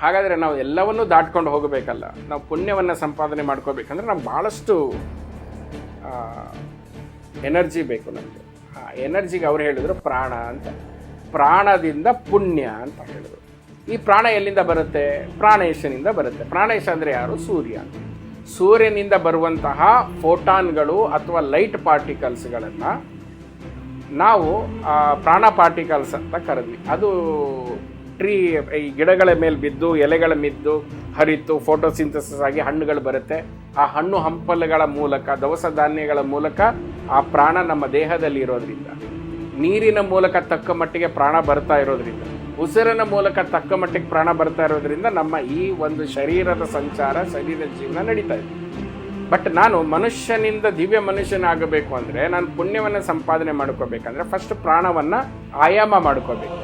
ಹಾಗಾದರೆ ನಾವು ಎಲ್ಲವನ್ನೂ ದಾಟ್ಕೊಂಡು ಹೋಗಬೇಕಲ್ಲ. ನಾವು ಪುಣ್ಯವನ್ನು ಸಂಪಾದನೆ ಮಾಡ್ಕೋಬೇಕಂದ್ರೆ ನಮ್ಗೆ ಭಾಳಷ್ಟು ಎನರ್ಜಿ ಬೇಕು ನಮಗೆ. ಆ ಎನರ್ಜಿಗೆ ಅವ್ರು ಹೇಳಿದ್ರು ಪ್ರಾಣ ಅಂತ. ಪ್ರಾಣದಿಂದ ಪುಣ್ಯ ಅಂತ ಹೇಳಿದ್ರು. ಈ ಪ್ರಾಣ ಎಲ್ಲಿಂದ ಬರುತ್ತೆ? ಪ್ರಾಣೇಶನಿಂದ ಬರುತ್ತೆ. ಪ್ರಾಣೇಶ ಅಂದರೆ ಯಾರು? ಸೂರ್ಯ. ಸೂರ್ಯನಿಂದ ಬರುವಂತಹ ಫೋಟಾನ್ಗಳು ಅಥವಾ ಲೈಟ್ ಪಾರ್ಟಿಕಲ್ಸ್ಗಳನ್ನು ನಾವು ಪ್ರಾಣ ಪಾರ್ಟಿಕಲ್ಸ್ ಅಂತ ಕರೆದ್ವಿ. ಅದು ಟ್ರೀ, ಈ ಗಿಡಗಳ ಮೇಲೆ ಬಿದ್ದು, ಎಲೆಗಳ ಮಿದ್ದು, ಹರಿತು ಫೋಟೋಸಿಂಥಸಿಸ್ ಆಗಿ ಹಣ್ಣುಗಳು ಬರುತ್ತೆ. ಆ ಹಣ್ಣು ಹಂಪಲುಗಳ ಮೂಲಕ, ದವಸ ಧಾನ್ಯಗಳ ಮೂಲಕ ಆ ಪ್ರಾಣ ನಮ್ಮ ದೇಹದಲ್ಲಿ ಇರೋದ್ರಿಂದ. ನೀರಿನ ಮೂಲಕ ತಕ್ಕ ಮಟ್ಟಿಗೆ ಪ್ರಾಣ ಬರ್ತಾ ಇರೋದ್ರಿಂದ. ಉಸಿರಿನ ಮೂಲಕ ತಕ್ಕ ಮಟ್ಟಿಗೆ ಪ್ರಾಣ ಬರ್ತಾ ಇರೋದ್ರಿಂದ ನಮ್ಮ ಈ ಒಂದು ಶರೀರದ ಸಂಚಾರ ಶರೀರದ ಜೀವನ ನಡೀತಾ ಇದೆ. ಬಟ್ ನಾನು ಮನುಷ್ಯನಿಂದ ದಿವ್ಯ ಮನುಷ್ಯನಾಗಬೇಕು ಅಂದರೆ, ನಾನು ಪುಣ್ಯವನ್ನು ಸಂಪಾದನೆ ಮಾಡ್ಕೋಬೇಕಂದ್ರೆ ಫಸ್ಟ್ ಪ್ರಾಣವನ್ನು ಆಯಾಮ ಮಾಡ್ಕೋಬೇಕು.